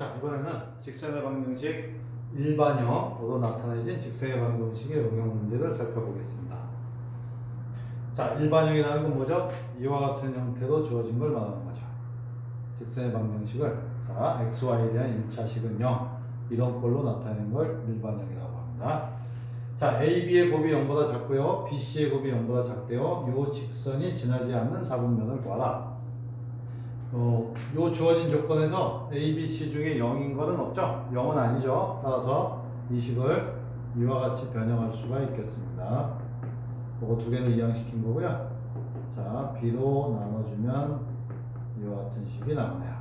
자 이번에는 직선의 방정식 일반형으로 나타내진 직선의 방정식의 응용 문제를 살펴보겠습니다. 자 일반형이라는 건 뭐죠? 이와 같은 형태로 주어진 걸 말하는 거죠. 직선의 방정식을 자 xy에 대한 1차식은 0 이런 걸로 나타내는 걸 일반형이라고 합니다. 자 a, b의 곱이 0보다 작고요. b, c의 곱이 0보다 작대요. 요 직선이 지나지 않는 사분면을 구하라. 어, 요 주어진 조건에서 A, B, C 중에 0인 것은 없죠? 0은 아니죠. 따라서 이 식을 이와 같이 변형할 수가 있겠습니다. 이거 두 개를 이항시킨 거고요. 자, B로 나눠주면 이와 같은 식이 나오네요.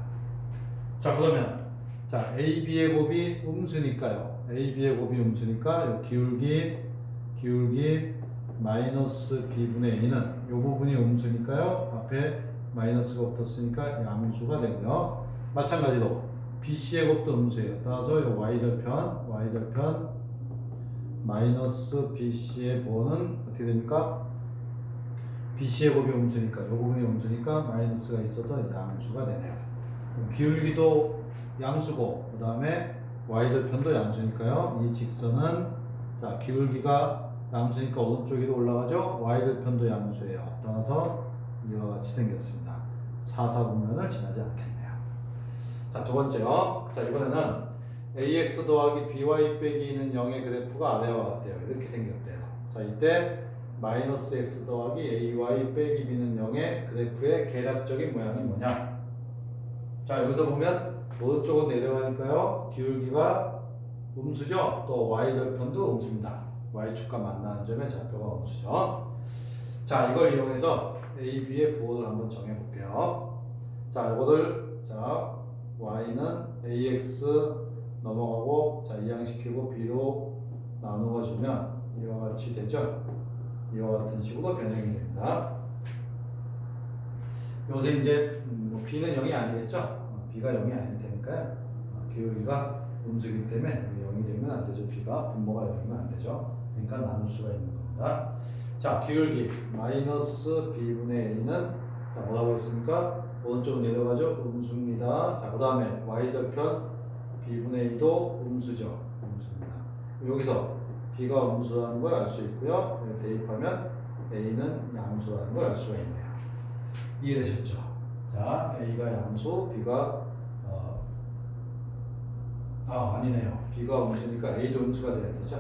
자, 그러면 자, A, B의 곱이 음수니까요. A, B의 곱이 음수니까 요 기울기, 기울기 마이너스 B분의 A는 요 부분이 음수니까요. 앞에 마이너스가 붙었으니까 양수가 되고요. 마찬가지로 BC의 곱도 음수예요. 따라서 이 y절편, y절편 마이너스 BC의 부호는 어떻게 됩니까? BC의 곱이 음수니까 이 부분이 음수니까 마이너스가 있어서 양수가 되네요. 기울기도 양수고 그 다음에 y절편도 양수니까요. 이 직선은 자 기울기가 양수니까 오른쪽으로 올라가죠. y절편도 양수예요. 따라서 이와 같이 생겼습니다. 사사분면을 지나지 않겠네요. 자, 두 번째요. 자, 이번에는 ax 더하기 by 빼기 는 0의 그래프가 아래와 같대요. 이렇게 생겼대요. 자, 이때 마이너스 x 더하기 ay 빼기 b는 0의 그래프의 계략적인 모양이 뭐냐? 자, 여기서 보면 오른쪽으로 내려가니까요. 기울기가 음수죠. 또 y절편도 음수입니다. y축과 만나는 점의 좌표가 음수죠. 자, 이걸 이용해서 A, B의 부호를 한번 정해 볼게요. 자, 이거를 자, y는 ax 넘어가고 자, 이항시키고 b로 나누어 주면 이와 같이 되죠. 이와 같은 식으로 변형이 됩니다. 요새 이제 음, 뭐 b는 0이 아니겠죠? 어, b가 0이 아닐 테니까요. 어, 기울기가 음수기 때문에 0이 되면 안 되죠. b가 분모가 0이면 안 되죠. 그러니까 나눌 수가 있는 겁니다. 자, 기울기 마이너스 b분의 a는 자, 뭐라고 했습니까? 오른쪽으로 내려가죠. 음수입니다. 자, 그 다음에 y절편 b분의 2도 음수죠. 음수입니다. 여기서 b가 음수라는 걸 알 수 있고요. 대입하면 a는 양수라는 걸 알 수가 있네요. 이해되셨죠? 자, a가 양수, b가 어, 아 아니네요. b가 음수니까 a도 음수가 돼야 되죠.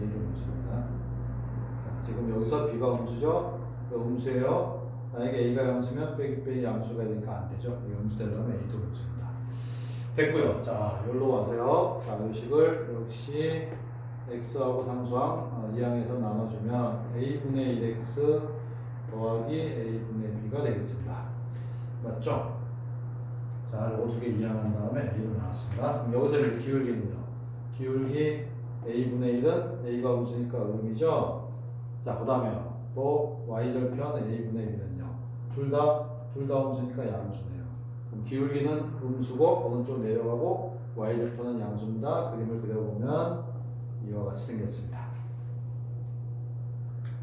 a도 음수입니다. 자, 지금 여기서 b가 음수죠. 이거 음수예요. 만약에 a가 양수면 빼기 빼기 양수가 되니까 안 되죠. 이 음수 되려면 a도 음수입니다. 됐고요. 자, 여기로 와서요. 자, 이 식을 역시 x하고 상수항 어, 이항에서 나눠주면 a분의 1x 더하기 a분의 b가 되겠습니다. 맞죠? 자, 이거 두개 이항한 다음에 a로 나왔습니다. 그럼 여기서 이제 기울기는요. 기울기 a분의 1은 a가 음수니까 음이죠. 자, 그 다음에 또 y절편 a분의 b는요. 둘 다, 둘 다 음수니까 양수네요. 그럼 기울기는 음수고, 오른쪽 내려가고, y절편은 양수입니다. 그림을 그려보면 이와 같이 생겼습니다.